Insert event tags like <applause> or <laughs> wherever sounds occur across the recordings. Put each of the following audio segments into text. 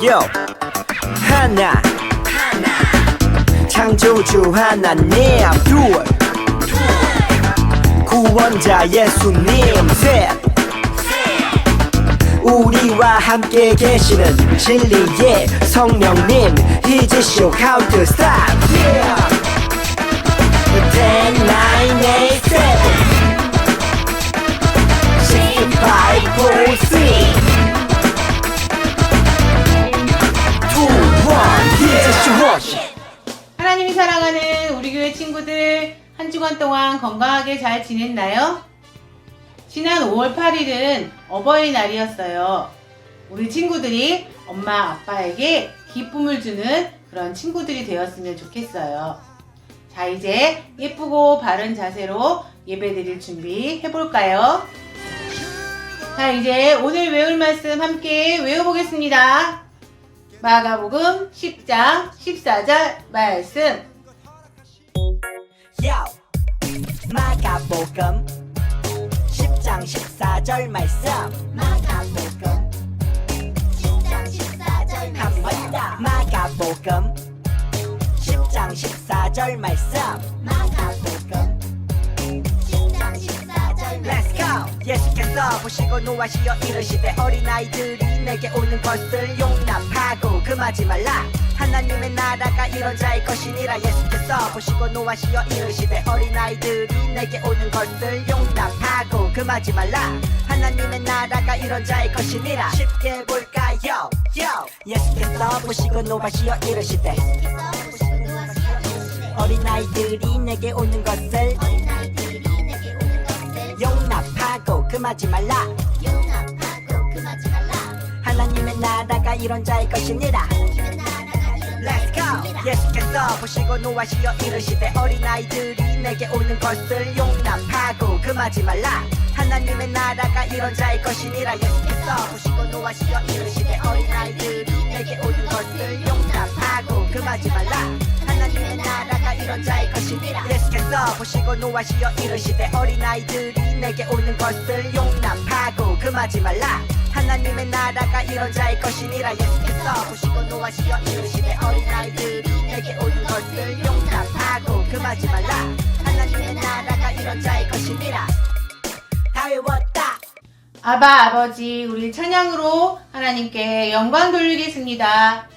Yo. 하나. 창조주 하나님 둘 구원자 예수님 셋 우리와 함께 계시는 진리의 성령님 He's show how to stop yeah. 10, 9, 8, 7 6, 5, 4, 3 하나님이 사랑하는 우리 교회 친구들 한 주간 동안 건강하게 잘 지냈나요? 지난 5월 8일은 어버이날이었어요. 우리 친구들이 엄마 아빠에게 기쁨을 주는 그런 친구들이 되었으면 좋겠어요. 자, 이제 예쁘고 바른 자세로 예배 드릴 준비 해볼까요? 자, 이제 오늘 외울 말씀 함께 외워보겠습니다. 마가복음 10장 14절 말씀. 요 마가복음 10장 14절 말씀. 마가복음 10장 14절 말씀. 마가복음 10장 14절 말씀 예수께서 보시고 노하시어 이르시되 어린아이들이 내게 오는 것을 용납하고 금하지 말라. 하나님의 나라가 이런 자의 것이니라 예수께서 보시고 노하시어 이르시되 어린아이들이 내게 오는 것을 용납하고 금하지 말라. 하나님의 나라가 이런 자의 것이니라. 쉽게 볼까요? 요! 예수께서 보시고 노하시어 이르시되 어린아이들이 내게 오는 것을 용납하고 금하지 말라. 하나님의 나라가 이런 자의 것이니라 Let's go. 예수께서 보시고 노하시어 이르시되 어린아이들이 내게 오는 것을 용납하고 금하지 말라. 하나님의 나라가 이런 자의 것이니라 예수께서 보시고 노하시어 이르시되 어린아이들이 내게 오는 것을 용납하고 금하지 말라 나라가 이런 자의 것이니라 예수께서 보시고 노하시어 이르시되 어린아이들이 내게 오는 것을 용납하고 금하지 말라. 하나님의 나라가 이런 자의 것이니라. 예수께서 보시고 노하시어 이르시되 어린아이들이 내게 오는 것을 용납하고 금하지 말라. 하나님의 나라가 이런 자의 것이니라 다 외웠다. 아바 아버지 우리 찬양으로 하나님께 영광 돌리겠습니다.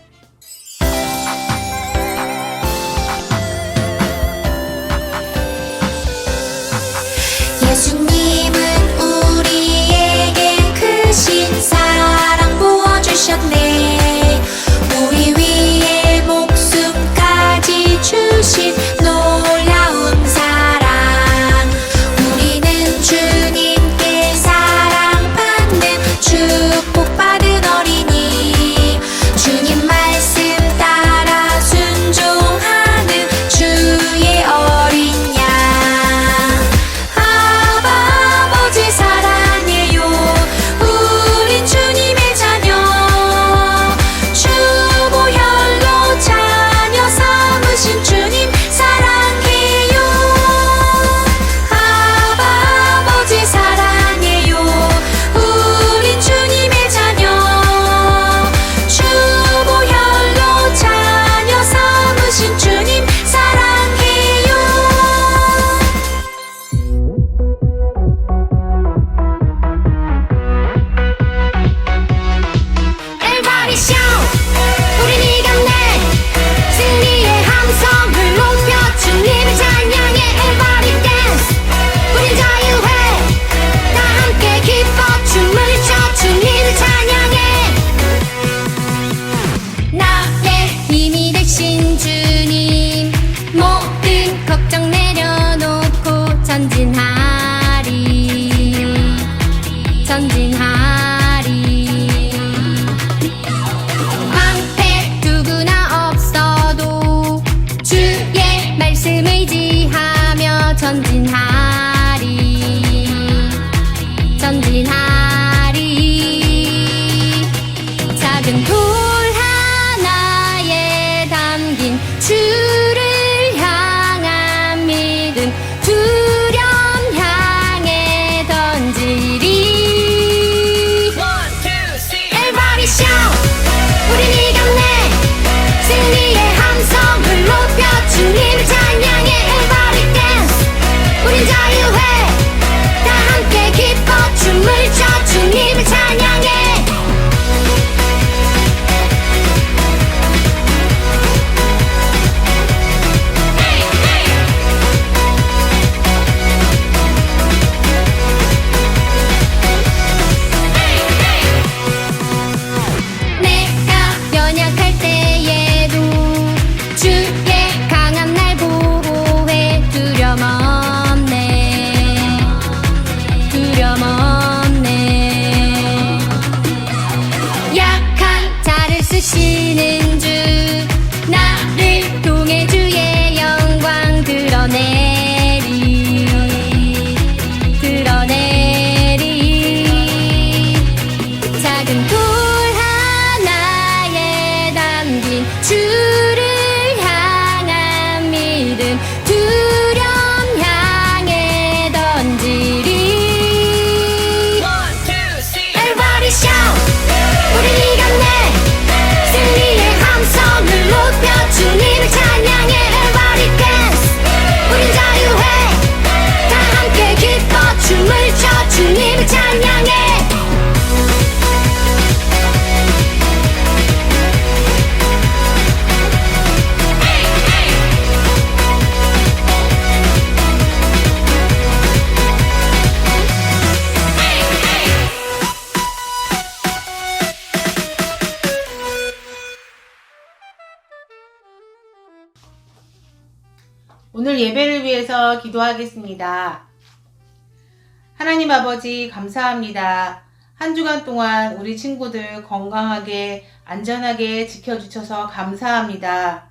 예수님은 우리에게 크신 사랑 부어주셨네 전진하리. 방패 누구나 없어도 주의 말씀 의지하며 전진하리. 전진하리 기도하겠습니다. 하나님 아버지, 감사합니다. 한 주간 동안 우리 친구들 건강하게, 안전하게 지켜주셔서 감사합니다.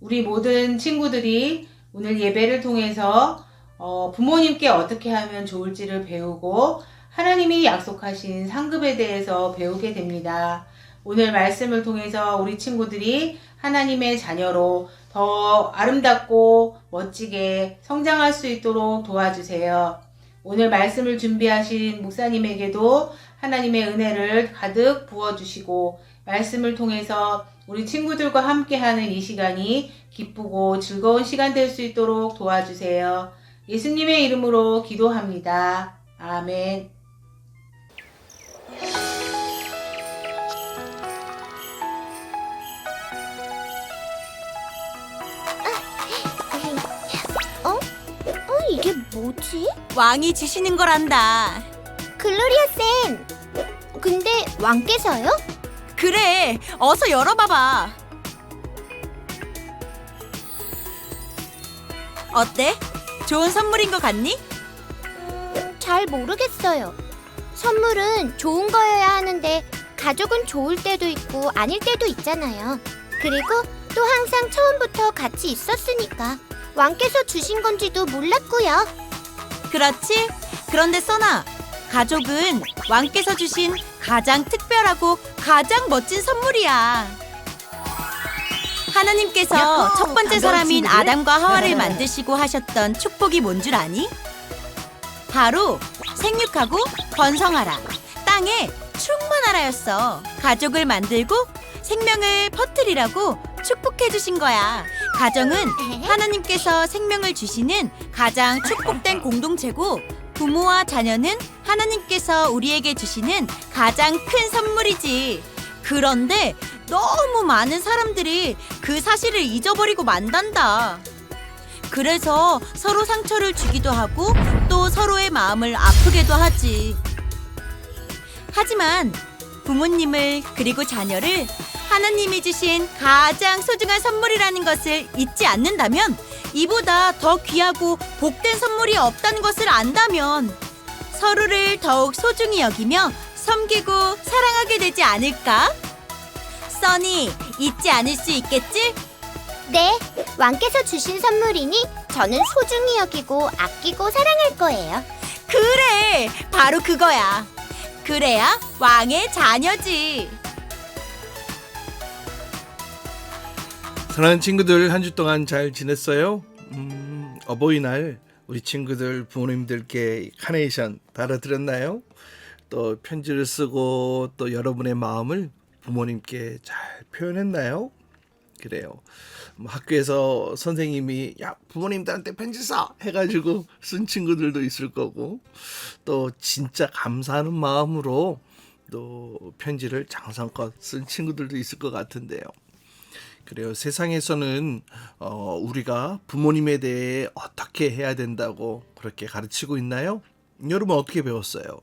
우리 모든 친구들이 오늘 예배를 통해서 어, 부모님께 어떻게 하면 좋을지를 배우고 하나님이 약속하신 상급에 대해서 배우게 됩니다. 오늘 말씀을 통해서 우리 친구들이 하나님의 자녀로 더 아름답고 멋지게 성장할 수 있도록 도와주세요. 오늘 말씀을 준비하신 목사님에게도 하나님의 은혜를 가득 부어주시고 말씀을 통해서 우리 친구들과 함께하는 이 시간이 기쁘고 즐거운 시간 될 수 있도록 도와주세요. 예수님의 이름으로 기도합니다. 아멘. 뭐지? 왕이 주시는 거란다. 글로리아 쌤! 근데 왕께서요? 그래, 어서 열어봐봐. 어때? 좋은 선물인 것 같니? 음, 잘 모르겠어요. 선물은 좋은 거여야 하는데 가족은 좋을 때도 있고 아닐 때도 있잖아요. 그리고 또 항상 처음부터 같이 있었으니까 왕께서 주신 건지도 몰랐고요. 그렇지? 그런데 써나, 가족은 왕께서 주신 가장 특별하고 가장 멋진 선물이야. 하나님께서 야호! 첫 번째 사람인 친구들. 아담과 하와를 만드시고 하셨던 축복이 뭔 줄 아니? 바로 생육하고 번성하라. 땅에 충만하라였어. 가족을 만들고 생명을 퍼뜨리라고 축복해 주신 거야. 가정은 하나님께서 생명을 주시는 가장 축복된 공동체고 부모와 자녀는 하나님께서 우리에게 주시는 가장 큰 선물이지. 그런데 너무 많은 사람들이 그 사실을 잊어버리고 만단다. 그래서 서로 상처를 주기도 하고 또 서로의 마음을 아프게도 하지. 하지만 부모님을 그리고 자녀를 하나님이 주신 가장 소중한 선물이라는 것을 잊지 않는다면 이보다 더 귀하고 복된 선물이 없다는 것을 안다면 서로를 더욱 소중히 여기며 섬기고 사랑하게 되지 않을까? 써니 잊지 않을 수 있겠지? 네, 왕께서 주신 선물이니 저는 소중히 여기고 아끼고 사랑할 거예요. 그래 바로 그거야 그래야 왕의 자녀지 사랑하는 친구들 한 주 동안 잘 지냈어요? 음, 어버이날 우리 친구들 부모님들께 카네이션 달아드렸나요? 또 편지를 쓰고 또 여러분의 마음을 부모님께 잘 표현했나요? 그래요. 뭐 학교에서 선생님이 야 부모님들한테 편지 써 해가지고 쓴 친구들도 있을 거고 또 진짜 감사하는 마음으로 또 편지를 장성껏 쓴 친구들도 있을 것 같은데요. 그래요. 세상에서는 어, 우리가 부모님에 대해 어떻게 해야 된다고 그렇게 가르치고 있나요? 여러분 어떻게 배웠어요?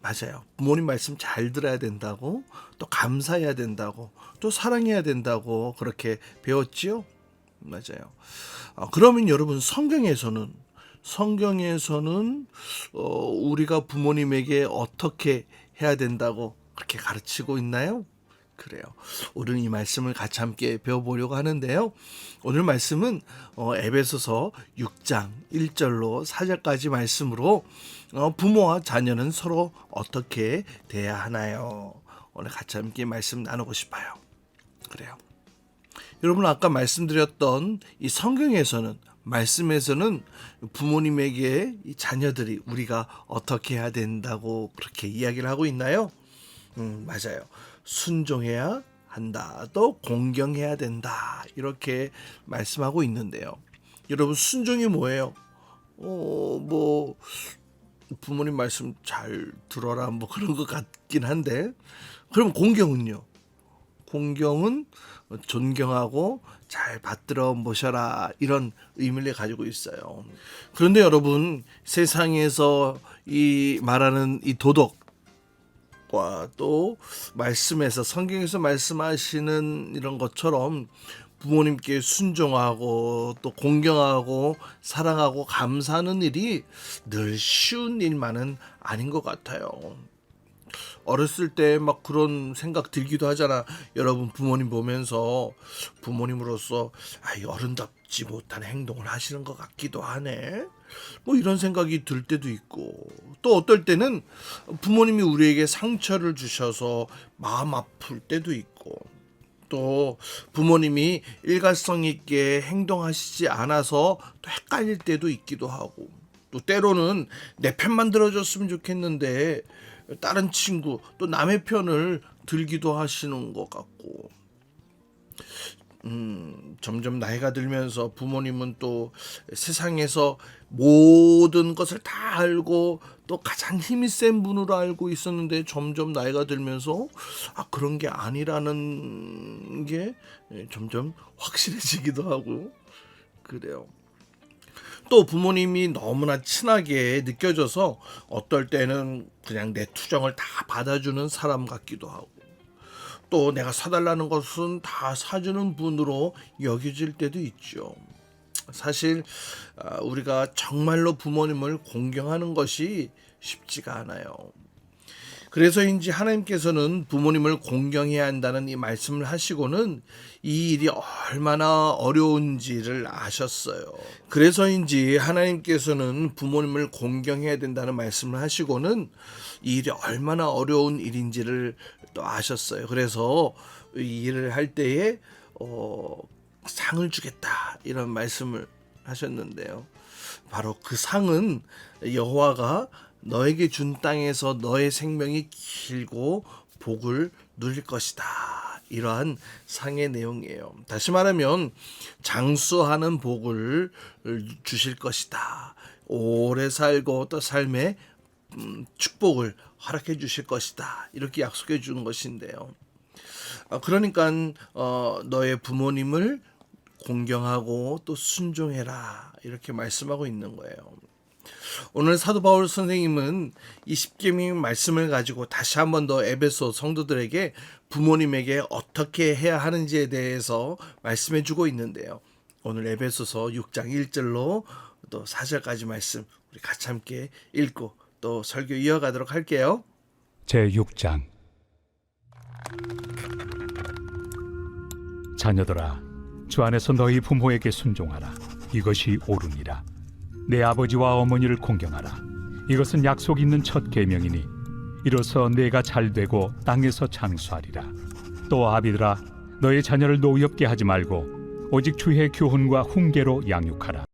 맞아요. 부모님 말씀 잘 들어야 된다고, 또 감사해야 된다고, 또 사랑해야 된다고 그렇게 배웠지요? 맞아요. 어, 그러면 여러분 성경에서는 성경에서는 어, 우리가 부모님에게 어떻게 해야 된다고 그렇게 가르치고 있나요? 그래요. 오늘 이 말씀을 같이 함께 배워보려고 하는데요. 오늘 말씀은 어, 에베소서 6장 1절로 4절까지 말씀으로 어, 부모와 자녀는 서로 어떻게 대해야 하나요? 오늘 같이 함께 말씀 나누고 싶어요. 그래요. 여러분 아까 말씀드렸던 이 성경에서는 말씀에서는 부모님에게 이 자녀들이 우리가 어떻게 해야 된다고 그렇게 이야기를 하고 있나요? 음, 맞아요. 순종해야 한다. 또 공경해야 된다. 이렇게 말씀하고 있는데요. 여러분 순종이 뭐예요? 어, 뭐 부모님 말씀 잘 들어라 뭐 그런 것 같긴 한데 그럼 공경은요? 공경은 존경하고 잘 받들어 모셔라 이런 의미를 가지고 있어요. 그런데 여러분 세상에서 이 말하는 이 도덕 과 또 말씀에서 성경에서 말씀하시는 이런 것처럼 부모님께 순종하고 또 공경하고 사랑하고 감사하는 일이 늘 쉬운 일만은 아닌 것 같아요. 어렸을 때 막 그런 생각 들기도 하잖아. 여러분 부모님 보면서 부모님으로서 아, 이 어른답지 못한 행동을 하시는 것 같기도 하네. 뭐 이런 생각이 들 때도 있고 또 어떨 때는 부모님이 우리에게 상처를 주셔서 마음 아플 때도 있고 또 부모님이 일관성 있게 행동하시지 않아서 또 헷갈릴 때도 있기도 하고 또 때로는 내 편만 들어줬으면 좋겠는데 다른 친구 또 남의 편을 들기도 하시는 것 같고 음, 점점 나이가 들면서 부모님은 또 세상에서 모든 것을 다 알고 또 가장 힘이 센 분으로 알고 있었는데 점점 나이가 들면서 아 그런 게 아니라는 게 점점 확실해지기도 하고 그래요. 또 부모님이 너무나 친하게 느껴져서 어떨 때는 그냥 내 투정을 다 받아주는 사람 같기도 하고 또 내가 사달라는 것은 다 사주는 분으로 여겨질 때도 있죠. 사실 아, 우리가 정말로 부모님을 공경하는 것이 쉽지가 않아요. 그래서인지 하나님께서는 부모님을 공경해야 한다는 이 말씀을 하시고는 이 일이 얼마나 어려운지를 아셨어요. 그래서인지 하나님께서는 부모님을 공경해야 된다는 말씀을 하시고는 이 일이 얼마나 어려운 일인지를 또 아셨어요. 그래서 이 일을 할 때에 어, 상을 주겠다 이런 말씀을 하셨는데요. 바로 그 상은 여호와가 너에게 준 땅에서 너의 생명이 길고 복을 누릴 것이다. 이러한 상의 내용이에요. 다시 말하면 장수하는 복을 주실 것이다. 오래 살고 또 삶에 음, 축복을 허락해 주실 것이다. 이렇게 약속해 주는 것인데요. 어, 그러니까 어, 너의 부모님을 공경하고 또 순종해라 이렇게 말씀하고 있는 거예요. 오늘 사도 바울 선생님은 이 십계명 말씀을 가지고 다시 한번 더 에베소 성도들에게 부모님에게 어떻게 해야 하는지에 대해서 말씀해 주고 있는데요. 오늘 에베소서 6장 1절로 또 4절까지 말씀 우리 같이 함께 읽고 또 설교 이어가도록 할게요. 제 6장. 자녀들아 주 안에서 너희 부모에게 순종하라. 이것이 옳으니라. 내 아버지와 어머니를 공경하라. 이것은 약속 있는 첫 계명이니 이로써 내가 잘 되고 땅에서 장수하리라. 또 아비들아 너의 자녀를 노엽게 하지 말고 오직 주의 교훈과 훈계로 양육하라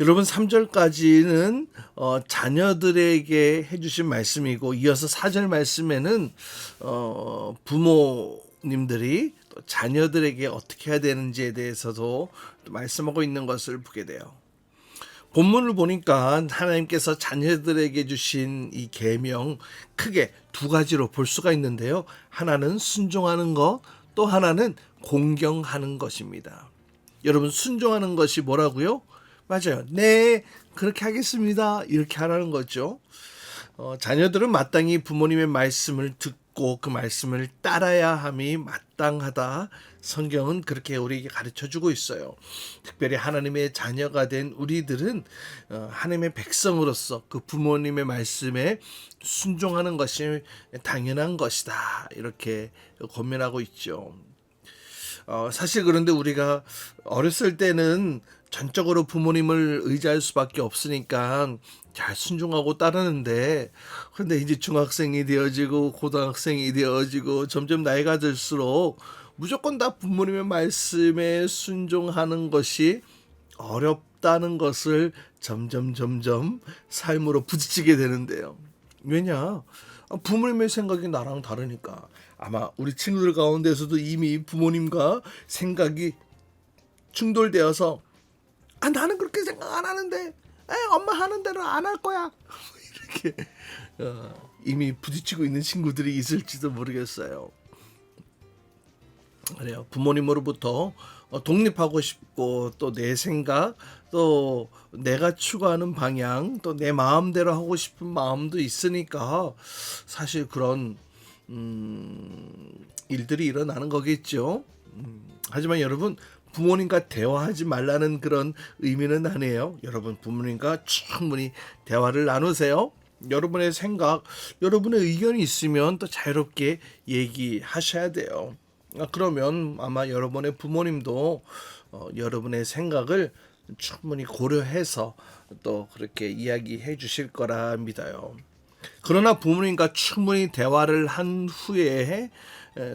여러분 3절까지는 어, 자녀들에게 해주신 말씀이고 이어서 4절 말씀에는 어, 부모님들이 또 자녀들에게 어떻게 해야 되는지에 대해서도 또 말씀하고 있는 것을 보게 돼요. 본문을 보니까 하나님께서 자녀들에게 주신 이 계명 크게 두 가지로 볼 수가 있는데요. 하나는 순종하는 것, 또 하나는 공경하는 것입니다. 여러분 순종하는 것이 뭐라고요? 맞아요. 네, 그렇게 하겠습니다. 이렇게 하라는 거죠. 어, 자녀들은 마땅히 부모님의 말씀을 듣고 그 말씀을 따라야 함이 마땅하다. 성경은 그렇게 우리에게 가르쳐 주고 있어요. 특별히 하나님의 자녀가 된 우리들은 어, 하나님의 백성으로서 그 부모님의 말씀에 순종하는 것이 당연한 것이다. 이렇게 고민하고 있죠. 어, 사실 그런데 우리가 어렸을 때는 전적으로 부모님을 의지할 수밖에 없으니까 잘 순종하고 따르는데 근데 이제 중학생이 되어지고 고등학생이 되어지고 점점 나이가 들수록 무조건 다 부모님의 말씀에 순종하는 것이 어렵다는 것을 점점 점점 삶으로 부딪히게 되는데요. 왜냐? 부모님의 생각이 나랑 다르니까 아마 우리 친구들 가운데서도 이미 부모님과 생각이 충돌되어서 아 나는 그렇게 생각 안 하는데 에 엄마 하는 대로 안 할 거야. <laughs> 이렇게 어, 이미 부딪히고 있는 친구들이 있을지도 모르겠어요. 그래요. 부모님으로부터 어, 독립하고 싶고 또 내 생각 또 내가 추구하는 방향 또 내 마음대로 하고 싶은 마음도 있으니까 사실 그런 음, 일들이 일어나는 거겠죠. 음, 하지만 여러분 부모님과 대화하지 말라는 그런 의미는 아니에요. 여러분 부모님과 충분히 대화를 나누세요. 여러분의 생각, 여러분의 의견이 있으면 또 자유롭게 얘기하셔야 돼요. 아, 그러면 아마 여러분의 부모님도 어, 여러분의 생각을 충분히 고려해서 또 그렇게 이야기해 주실 거라 믿어요. 그러나 부모님과 충분히 대화를 한 후에 에,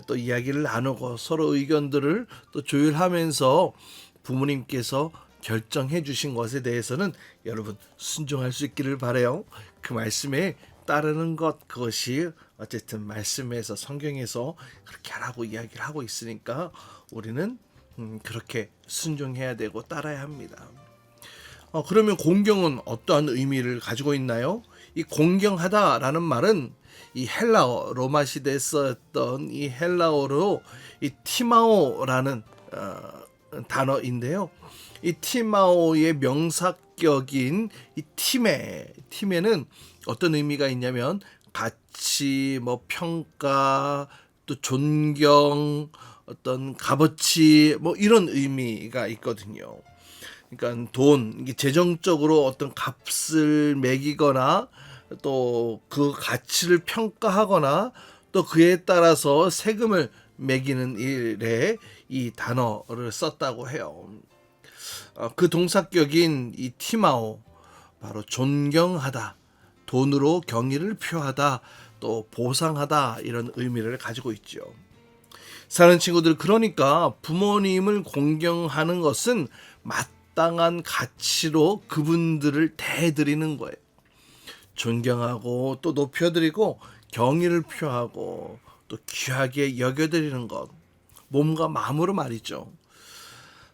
또 이야기를 나누고 서로 의견들을 또 조율하면서 부모님께서 결정해 주신 것에 대해서는 여러분 순종할 수 있기를 바래요. 그 말씀에 따르는 것 그것이 어쨌든 말씀에서 성경에서 그렇게 하라고 이야기를 하고 있으니까 우리는 음, 그렇게 순종해야 되고 따라야 합니다. 어, 그러면 공경은 어떠한 의미를 가지고 있나요? 이 공경하다라는 말은 이 헬라어 로마 시대에 썼던 이 헬라어로 이 티마오라는 어, 단어인데요. 이 티마오의 명사격인 이 티메 티메는 어떤 의미가 있냐면 가치 뭐 평가 또 존경 어떤 값어치 뭐 이런 의미가 있거든요. 그러니까 돈, 재정적으로 어떤 값을 매기거나 또 그 가치를 평가하거나 또 그에 따라서 세금을 매기는 일에 이 단어를 썼다고 해요. 어, 그 동사격인 이 티마오 바로 존경하다, 돈으로 경의를 표하다, 또 보상하다 이런 의미를 가지고 있죠. 사는 친구들 그러니까 부모님을 공경하는 것은 마땅한 가치로 그분들을 대드리는 거예요. 존경하고 또 높여드리고 경의를 표하고 또 귀하게 여겨드리는 것 몸과 마음으로 말이죠.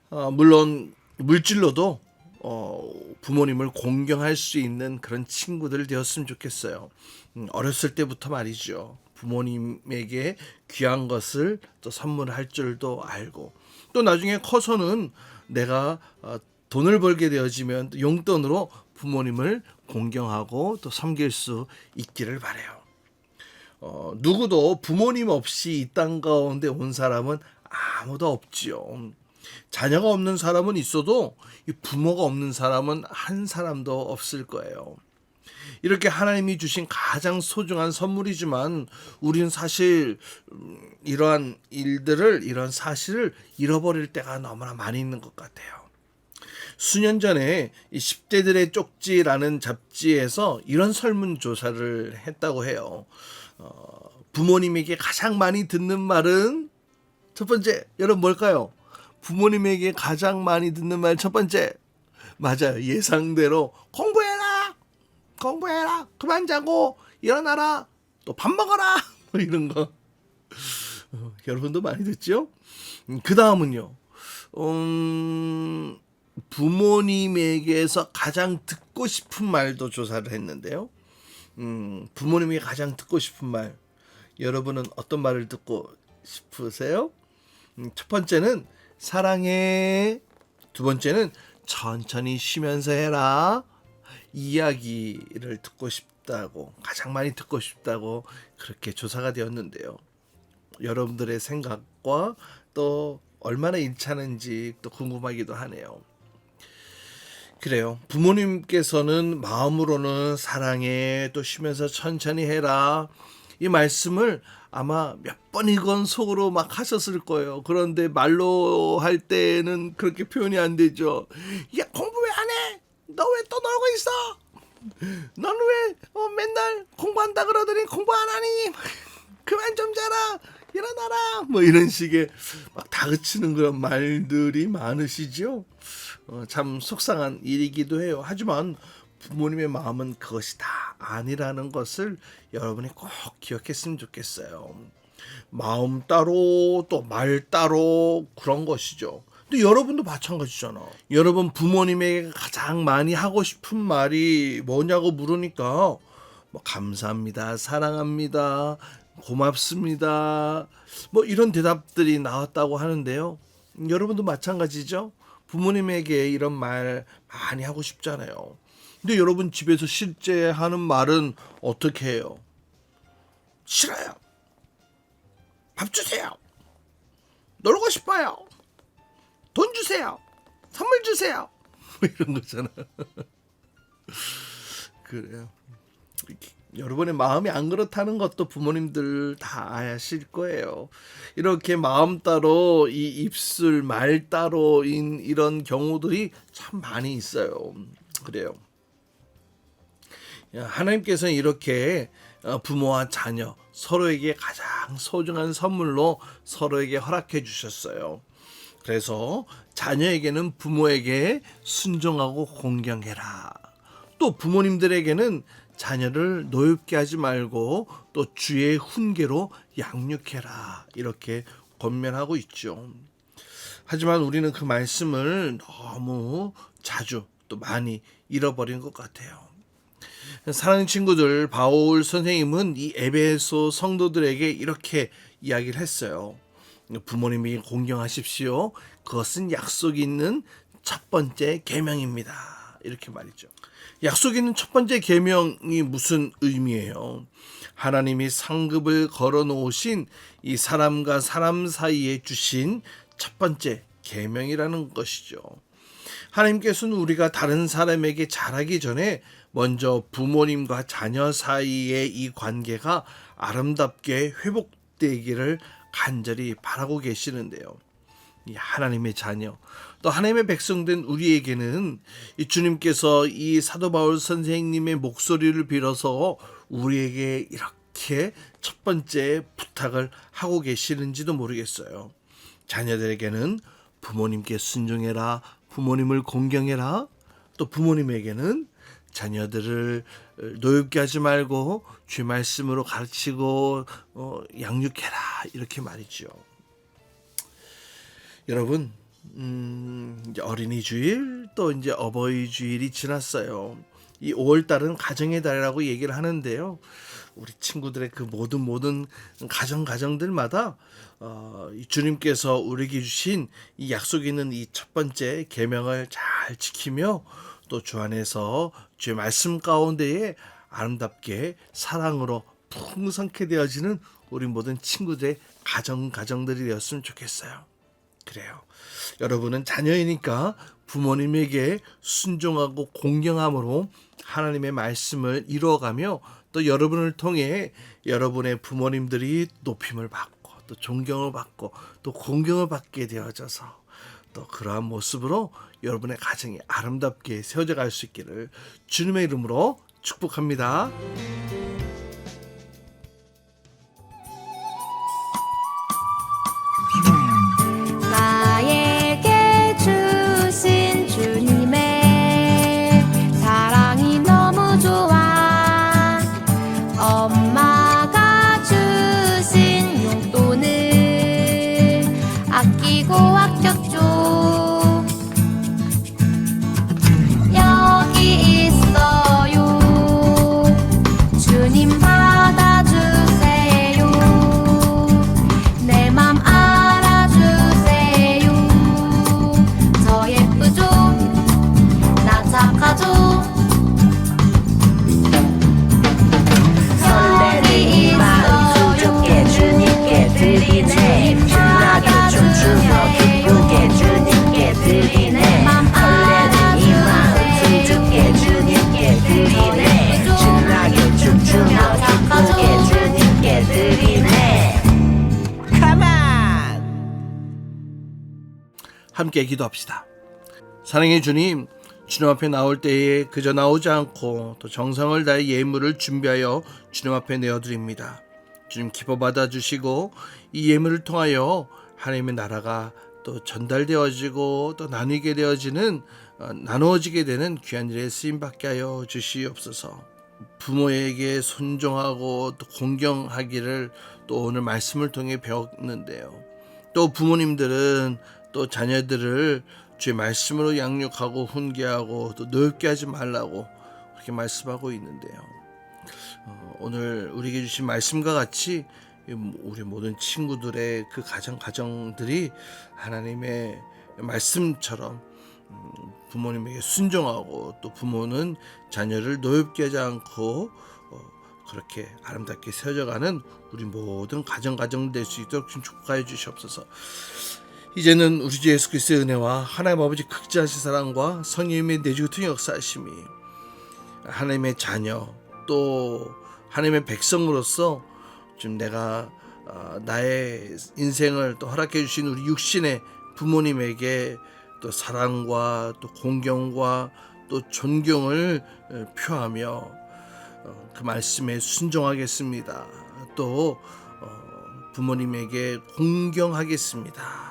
어, 물론 물질로도 어, 부모님을 공경할 수 있는 그런 친구들 되었으면 좋겠어요. 음, 어렸을 때부터 말이죠. 부모님에게 귀한 것을 또 선물할 줄도 알고 또 나중에 커서는 내가 어, 돈을 벌게 되어지면 또 용돈으로 부모님을 공경하고 또 섬길 수 있기를 바래요. 어, 누구도 부모님 없이 이 땅 가운데 온 사람은 아무도 없지요. 자녀가 없는 사람은 있어도 이 부모가 없는 사람은 한 사람도 없을 거예요. 이렇게 하나님이 주신 가장 소중한 선물이지만 우리는 사실 음, 이러한 일들을 이런 사실을 잃어버릴 때가 너무나 많이 있는 것 같아요. 수년 전에 이 10대들의 쪽지라는 잡지에서 이런 설문조사를 했다고 해요. 어, 부모님에게 가장 많이 듣는 말은 첫 번째, 여러분 뭘까요? 부모님에게 가장 많이 듣는 말 첫 번째. 맞아요. 예상대로 공부해라! 공부해라! 그만 자고! 일어나라! 또 밥 먹어라! <laughs> 뭐 이런 거. 어, 여러분도 많이 듣죠? 그 다음은요. 음, 부모님에게서 가장 듣고 싶은 말도 조사를 했는데요. 음, 부모님이 가장 듣고 싶은 말. 여러분은 어떤 말을 듣고 싶으세요? 음, 첫 번째는 사랑해. 두 번째는 천천히 쉬면서 해라. 이야기를 듣고 싶다고 가장 많이 듣고 싶다고 그렇게 조사가 되었는데요. 여러분들의 생각과 또 얼마나 일치하는지 또 궁금하기도 하네요. 그래요. 부모님께서는 마음으로는 사랑해 또 쉬면서 천천히 해라 이 말씀을 아마 몇 번이건 속으로 막 하셨을 거예요. 그런데 말로 할 때는 그렇게 표현이 안 되죠. 야 공부 왜 안 해? 너 왜 또 놀고 있어? 너는 왜 어, 맨날 공부한다 그러더니 공부 안 하니? 그만 좀 자라. 일어나라. 뭐 이런 식의 막 다그치는 그런 말들이 많으시죠. 어, 참 속상한 일이기도 해요. 하지만 부모님의 마음은 그것이 다 아니라는 것을 여러분이 꼭 기억했으면 좋겠어요. 마음 따로 또 말 따로 그런 것이죠. 근데 여러분도 마찬가지잖아. 여러분 부모님에게 가장 많이 하고 싶은 말이 뭐냐고 물으니까 뭐 감사합니다, 사랑합니다, 고맙습니다. 뭐 이런 대답들이 나왔다고 하는데요. 여러분도 마찬가지죠. 부모님에게 이런 말 많이 하고 싶잖아요. 근데 여러분 집에서 실제 하는 말은 어떻게 해요? 싫어요. 밥 주세요. 놀고 싶어요. 돈 주세요. 선물 주세요. <laughs> 뭐 이런 거잖아. <laughs> 그래요. 여러분의 마음이 안 그렇다는 것도 부모님들 다 아실 거예요. 이렇게 마음 따로 이 입술 말 따로인 이런 경우들이 참 많이 있어요. 그래요. 하나님께서는 이렇게 어, 부모와 자녀 서로에게 가장 소중한 선물로 서로에게 허락해 주셨어요. 그래서 자녀에게는 부모에게 순종하고 공경해라. 또 부모님들에게는 자녀를 노엽게 하지 말고 또 주의 훈계로 양육해라. 이렇게 권면하고 있죠. 하지만 우리는 그 말씀을 너무 자주 또 많이 잃어버린 것 같아요. 사랑하는 친구들, 바울 선생님은 이 에베소 성도들에게 이렇게 이야기를 했어요. 부모님이 공경하십시오. 그것은 약속 있는 첫 번째 계명입니다. 이렇게 말이죠. 약속 있는 첫 번째 계명이 무슨 의미예요? 하나님이 상급을 걸어 놓으신 이 사람과 사람 사이에 주신 첫 번째 계명이라는 것이죠. 하나님께서는 우리가 다른 사람에게 잘하기 전에 먼저 부모님과 자녀 사이의 이 관계가 아름답게 회복되기를 간절히 바라고 계시는데요. 이 하나님의 자녀, 또 하나님의 백성된 우리에게는 이 주님께서 이 사도 바울 선생님의 목소리를 빌어서 우리에게 이렇게 첫 번째 부탁을 하고 계시는지도 모르겠어요. 자녀들에게는 부모님께 순종해라, 부모님을 공경해라, 또 부모님에게는 자녀들을 노엽게 하지 말고 주 말씀으로 가르치고 어, 양육해라 이렇게 말이죠. 여러분 음, 어린이 주일 또 이제 어버이 주일이 지났어요. 이 5월 달은 가정의 달이라고 얘기를 하는데요. 우리 친구들의 그 모든 모든 가정 가정들마다 어, 이 주님께서 우리에게 주신 이 약속 있는 이 첫 번째 계명을 잘 지키며 또 주 안에서 주의 말씀 가운데에 아름답게 사랑으로 풍성케 되어지는 우리 모든 친구들의 가정 가정들이 되었으면 좋겠어요. 그래요. 여러분은 자녀이니까 부모님에게 순종하고 공경함으로 하나님의 말씀을 이루어가며 또 여러분을 통해 여러분의 부모님들이 높임을 받고 또 존경을 받고 또 공경을 받게 되어져서 또 그러한 모습으로 여러분의 가정이 아름답게 세워져 갈 수 있기를 주님의 이름으로 축복합니다. 함께 기도합시다. 사랑의 주님, 주님 앞에 나올 때에 그저 나오지 않고 또 정성을 다해 예물을 준비하여 주님 앞에 내어드립니다. 주님 기뻐 받아주시고 이 예물을 통하여 하나님의 나라가 또 전달되어지고 또 나뉘게 되어지는 어, 나누어지게 되는 귀한 일에 쓰임 받게 하여 주시옵소서. 부모에게 순종하고 또 공경하기를 또 오늘 말씀을 통해 배웠는데요. 또 부모님들은 또 자녀들을 주의 말씀으로 양육하고 훈계하고 또 노엽게 하지 말라고 그렇게 말씀하고 있는데요. 어, 오늘 우리에게 주신 말씀과 같이 이 우리 모든 친구들의 그 가정 가정들이 하나님의 말씀처럼 음, 부모님에게 순종하고 또 부모는 자녀를 노엽게 하지 않고 어, 그렇게 아름답게 세워져가는 우리 모든 가정 가정 될 수 있도록 좀 축복하여 주시옵소서. 이제는 우리 주 예수 그리스도의 은혜와 하나님 아버지 극지하신 사랑과 성령님의 내주 같은 역사하심이 하나님의 자녀 또 하나님의 백성으로서 좀 내가 어, 나의 인생을 또 허락해 주신 우리 육신의 부모님에게 또 사랑과 또 공경과 또 존경을 어, 표하며 어, 그 말씀에 순종하겠습니다. 또 어, 부모님에게 공경하겠습니다.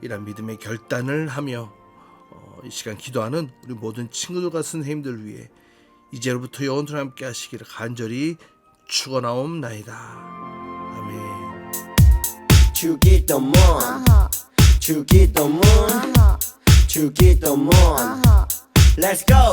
이런 믿음의 결단을 하며 어, 이 시간 기도하는 우리 모든 친구들과 선생님들 위해 이제로부터 영원토록 함께 하시기를 간절히 축원하옵나이다. 아멘. 주기도문 주기도문 주기도문. Let's go